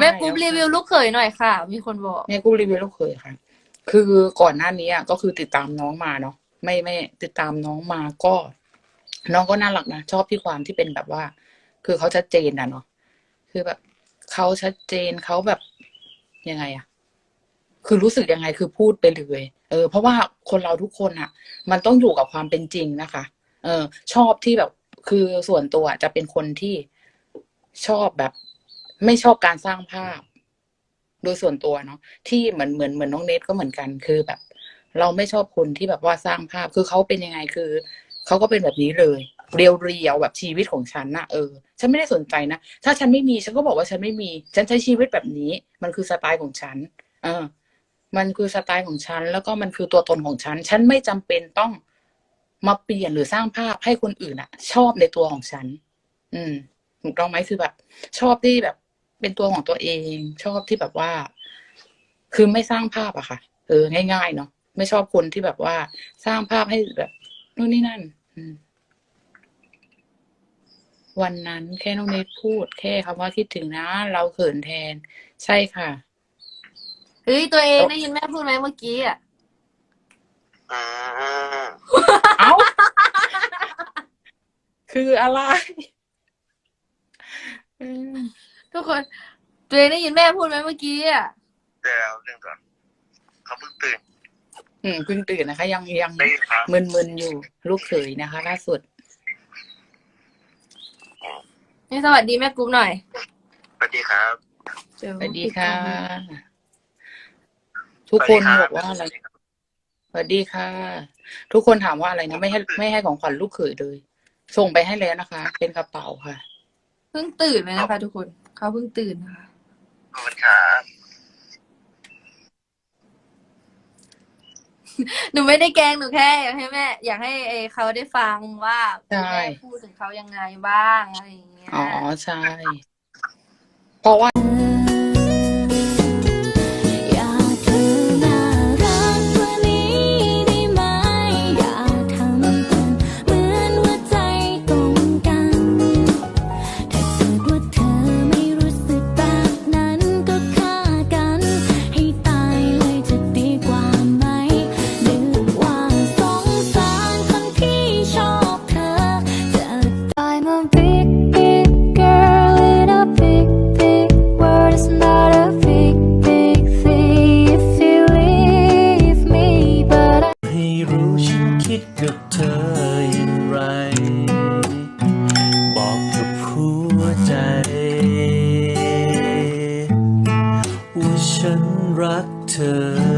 แม่ปุ๊บรีวิวลูกเขยหน่อยค่ะ มีคนบอกแม่กูรีวิวลูกเขยค่ะ คือก่อนหน้านี้อะก็คือติดตามน้องมาเนาะไม่ไม่ติดตามน้องมาก็ น้องก็น่ารักนะชอบที่ความที่เป็นแบบว่า คือเขาชัดเจนอะเนาะคือแบบเขาชัดเจนเขาแบบยังไงอะ คือรู้สึกยังไงคือพูดไปเลย เออ เพราะว่าคนเราทุกคนอะมันต้องอยู่กับความเป็นจริงนะคะ เออ ชอบที่แบบคือส่วนตัวจะเป็นคนที่ชอบแบบ ไม่ชอบการสร้างภาพ โดยส่วนตัวเนาะที่เหมือนเหมือนเหมือนน้องเนทก็เหมือนกันคือแบบ เราไม่ชอบคนที่แบบว่าสร้างภาพ คือเขาเป็นยังไงคือเขาก็เป็นแบบนี้เลย เรียวเรียวแบบชีวิตของฉันนะเออฉันไม่ได้สนใจนะถ้าฉันไม่มีฉันก็บอกว่าฉันไม่มี ฉันใช้ชีวิตแบบนี้ มันคือสไตล์ของฉัน เออ มันคือสไตล์ของฉัน แล้วก็มันคือตัวตนของฉัน ฉันไม่จำเป็นต้องมาเปลี่ยนหรือสร้างภาพให้คนอื่นอะชอบในตัวของฉัน อืมถูกต้องไหมคือแบบ ชอบที่แบบ เป็นตัวของตัวเอง ชอบที่แบบว่า คือไม่สร้างภาพอะค่ะ เออ ง่ายๆเนาะไม่ชอบคนที่แบบว่าสร้างภาพให้แบบนู่นนี่นั่น อืมวันนั้นแค่น้องเนทพูด แค่คำว่าคิดถึงนะ เราเขินแทน ใช่ค่ะ เฮ้ยตัวเองได้ยินแม่พูดไหมเมื่อกี้อะอ่าเอ้า คืออะไรอืมทุกคน ตัวเองได้ยินแม่พูดไหมเมื่อกี้อะเดี๋ยวเรื่องก่อนเขาเพิ่งตื่นอืมเพิ่งตื่นนะคะ ยังยังได้ยินครับมึนๆอยู่ ลูกเขยนะคะล่าสุด นี่สวัสดีแม่กรุ๊ปหน่อยสวัสดีครับเดี๋ยสวัสดีค่ะปิด ทุกคนสวัสดีบอกว่าอะไรสวัสดีค่ะ ทุกคนถามว่าอะไรนะไม่ให้ไม่ให้ของขวัญลูกเขยเลย ส่งไปให้แล้วนะคะ เป็นกระเป๋าค่ะเพิ่งตื่นเลยนะคะ ทุกคนเขาเพิ่งตื่นนะคะขอบคุณครับหนูไม่ได้แกล้งหนูแค่อยากให้แม่ อยากให้เอเขาได้ฟังว่าใช่แม่พูดถึงเขายังไงบ้างอะไรอย่างเงี้ยอ๋อใช่ เพราะว่า รักเธอ